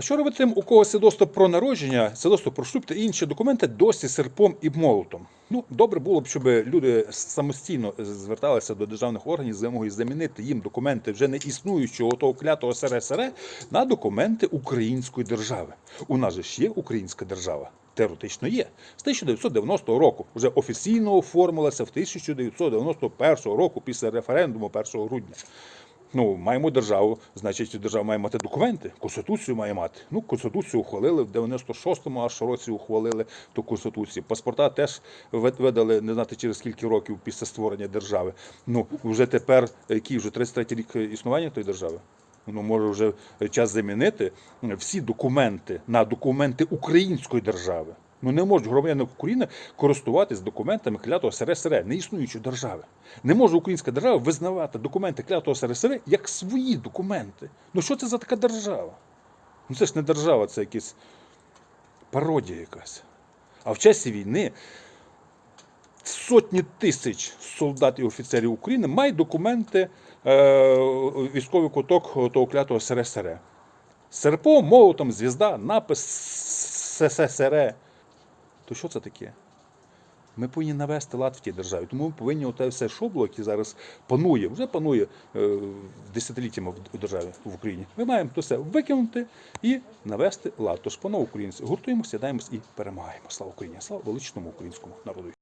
Що робити тим, у кого свідоцтво про народження, свідоцтво про шлюб та інші документи досі серпом і молотом? Ну, добре було б, щоб люди самостійно зверталися до державних органів з вимогою замінити їм документи вже не існуючого того клятого СРСР на документи української держави. У нас же ж є українська держава. Теоретично є. З 1990 року вже офіційно оформилася в 1991 року після референдуму 1 грудня. Ну, маємо державу, значить, держава має мати документи, конституцію має мати. Ну, конституцію ухвалили в 96-му аж році ухвалили ту конституцію. Паспорта теж вид- видали не знати через скільки років після створення держави. Ну, вже тепер, який вже 33 рік існування тої держави. Ну, може вже час замінити всі документи на документи української держави. Ну не можуть громадяни України користуватись документами клятого СРСР, неіснуючої держави. Не може українська держава визнавати документи клятого СРСР як свої документи. Ну що це за така держава? Ну це ж не держава, це якась пародія якась. А в часі війни сотні тисяч солдат і офіцерів України мають документи е, військовий куток того клятого СРСР. Серпо, молотом, звізда, напис СССР. То що це таке? Ми повинні навести лад в тій державі. Тому ми повинні оте все шобло, яке зараз панує, вже панує е, десятиліттями в- державі в Україні. Ми маємо то все викинути і навести лад. Тож, панове українці, гуртуємося, сідаємось і перемагаємо. Слава Україні! Слава величному українському народу!